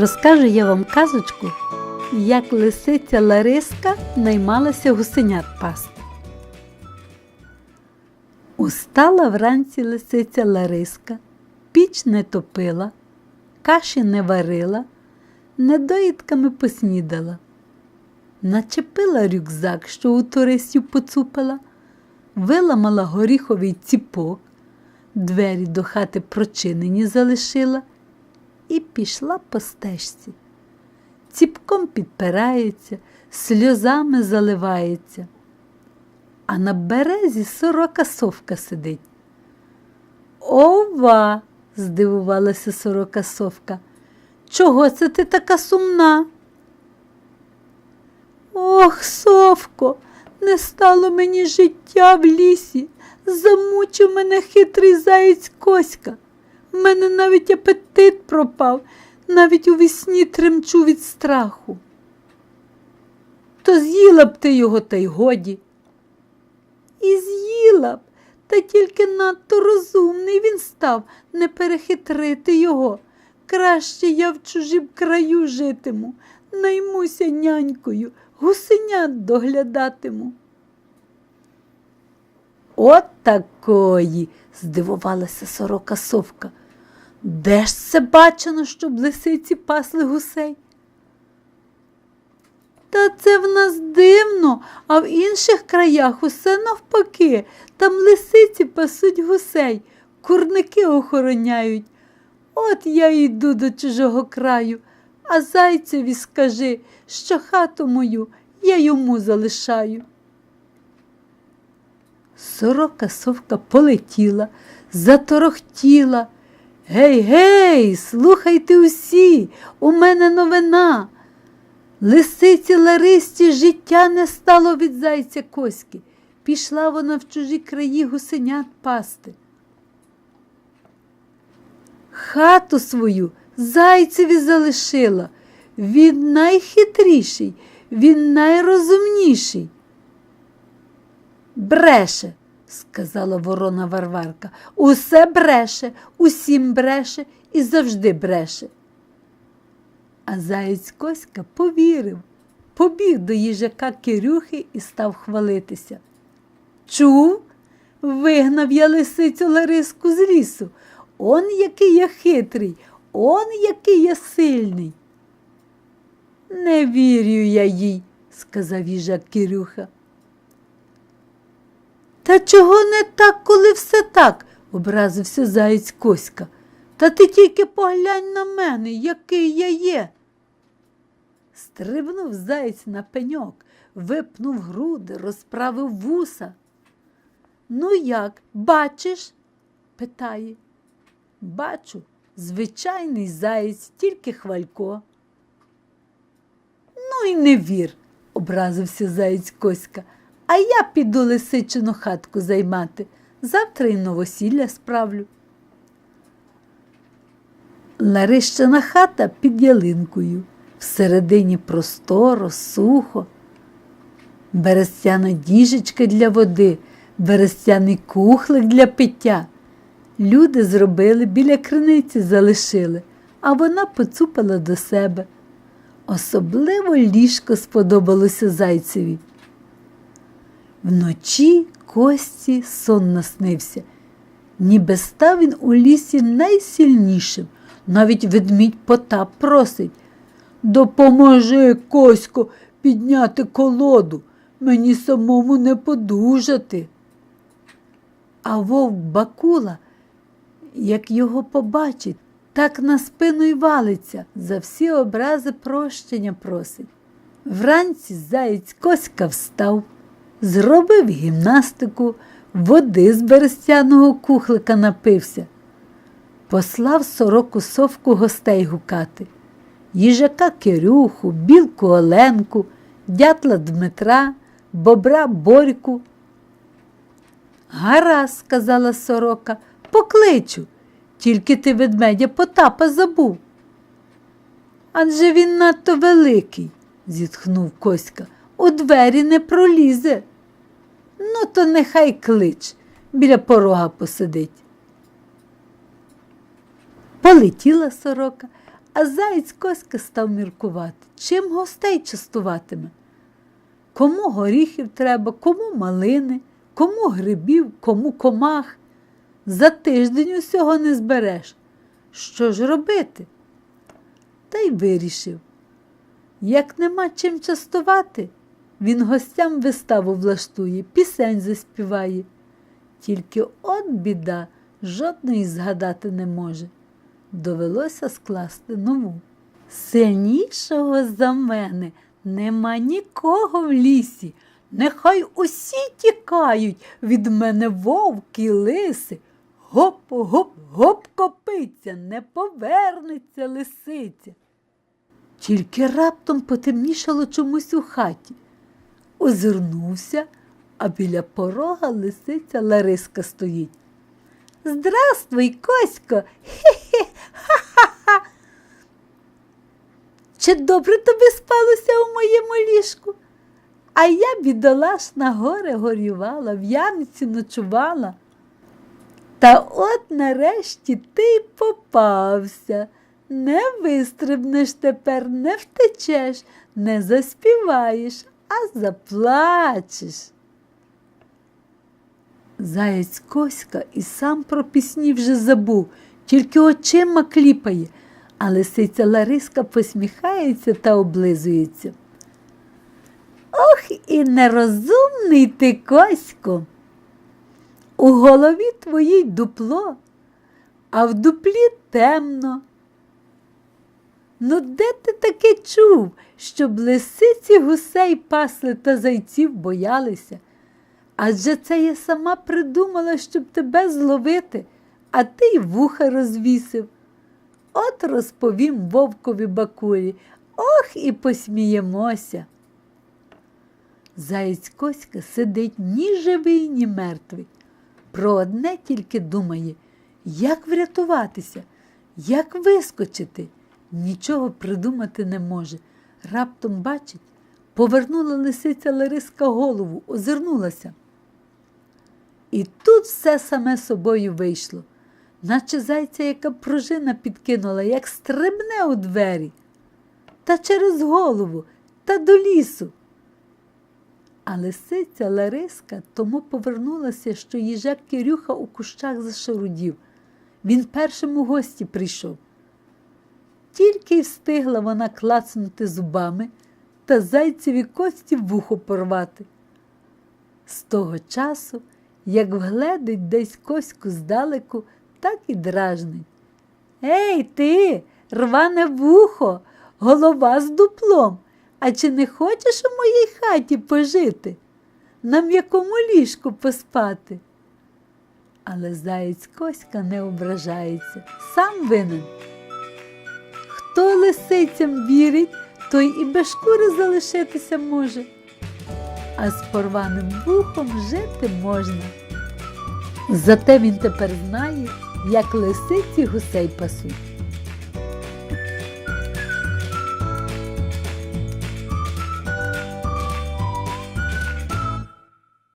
Розкажу я вам казочку, як лисиця Лариска наймалася гусенят пасти. Устала вранці лисиця Лариска, піч не топила, каші не варила, недоїдками поснідала. Начепила рюкзак, що у туристів поцупила, виламала горіховий ціпок, двері до хати прочинені залишила і пішла по стежці. Ціпком підпирається, сльозами заливається. А на березі сорока совка сидить. Ова! здивувалася сорока совка. Чого це ти така сумна? Ох, совко, не стало мені життя в лісі. Замучив мене хитрий заєць Коська. В мене навіть апетит пропав, навіть у вісні тремчу від страху. То з'їла б ти його, та й годі. І з'їла б, та тільки надто розумний він став не перехитрити його. Краще я в чужім краю житиму, наймуся нянькою, гусенят доглядатиму. От такої, здивувалася сорока совка. Де ж це бачено, щоб лисиці пасли гусей? Та це в нас дивно, а в інших краях усе навпаки. Там лисиці пасуть гусей, курники охороняють. От я йду до чужого краю, а зайцеві скажи, що хату мою я йому залишаю. Сорока совка полетіла, заторохтіла. Гей, гей, слухайте усі, у мене новина. Лисиці Ларисті життя не стало від зайця Коськи. Пішла вона в чужі краї гусенят пасти. Хату свою зайцеві залишила. Він найхитріший, він найрозумніший. Бреше, сказала ворона Варварка. Усе бреше, усім бреше і завжди бреше. А заєць Коська повірив, побіг до їжака Кирюхи і став хвалитися. Чув, вигнав я лисицю Лариску з лісу. Он який я хитрий, он який я сильний. Не вірю я їй, сказав їжак Кирюха. Та чого не так, коли все так? образився заєць Коська. Та ти тільки поглянь на мене, який я є. Стрибнув заєць на пеньок, випнув груди, розправив вуса. Ну як, бачиш? питає. Бачу, звичайний заєць, тільки хвалько. Ну і не вір, образився заєць Коська. А я піду лисичину хатку займати. Завтра й новосілля справлю. Ларищина хата під ялинкою, всередині просторо, сухо, берестяна діжечка для води, берестяний кухлик для пиття. Люди зробили, біля криниці залишили, а вона поцупила до себе. Особливо ліжко сподобалося зайцеві. Вночі Кості сон наснився, ніби став він у лісі найсильнішим. Навіть ведмідь Потап просить. Допоможи, Косько, підняти колоду, мені самому не подужати. А вовк Бакула, як його побачить, так на спину й валиться, за всі образи прощення просить. Вранці заєць Коська встав, зробив гімнастику, води з берестяного кухлика напився. Послав сороку совку гостей гукати, їжака Кирюху, білку Оленку, дятла Дмитра, бобра Борьку. Гаразд, сказала сорока, покличу, тільки ти ведмедя Потапа забув. Адже він надто великий, зітхнув Коська, у двері не пролізе. Ну, то нехай клич, біля порога посидить. Полетіла сорока, А заєць Коська став міркувати, чим гостей частуватиме. Кому горіхів треба, кому малини, кому грибів, кому комах. За тиждень усього не збереш. Що ж робити? Та й вирішив. Як нема чим частувати, він гостям виставу влаштує, пісень заспіває. Тільки от біда жодної згадати не може. Довелося скласти нову. Сильнішого за мене нема нікого в лісі. Нехай усі тікають від мене вовки, лиси. Гоп, гоп, гоп копиться, не повернеться лисиця. Тільки раптом потемнішало чомусь у хаті. Озирнувся, а біля порога лисиця Лариска стоїть. Здравствуй, Косько! Хе-хе, ха-ха-ха. Чи добре тобі спалося у моєму ліжку? А я, бідолашна, горе горювала, в ямці ночувала. Та от нарешті ти й попався. Не вистрибнеш тепер, не втечеш, не заспіваєш, а заплачеш. Заєць Коська і сам про пісні вже забув, тільки очима кліпає, а лисиця Лариска посміхається та облизується. Ох, і нерозумний ти, Косько. У голові твоїй дупло, а в дуплі темно. Ну, де ти таке чув, щоб лисиці гусей пасли та зайців боялися? Адже це я сама придумала, щоб тебе зловити, а ти й вуха розвісив. От розповім вовкові бакулі, ох і посміємося. Заєць Коська сидить ні живий, ні мертвий. Про одне тільки думає, як врятуватися, як вискочити. Нічого придумати не може. Раптом бачить, повернула лисиця Лариска голову, озирнулася. І тут все саме собою вийшло, наче зайця, яка пружина підкинула, як стрибне у двері, та через голову, та до лісу. А лисиця Лариска тому повернулася, що їжак Кирюха у кущах зашарудів. Він першим у гості прийшов. Тільки й встигла вона клацнути зубами та зайцеві кості вухо порвати. З того часу, як вгледить десь коську здалеку, так і дражнить. Ей, ти, рване вухо, голова з дуплом. А чи не хочеш у моїй хаті пожити, на м'якому ліжку поспати? Але заєць Коська не ображається, сам винен. Хто лисицям вірить, той і без шкури залишитися може, а з порваним вухом жити можна. Зате він тепер знає, як лисиці гусей пасуть.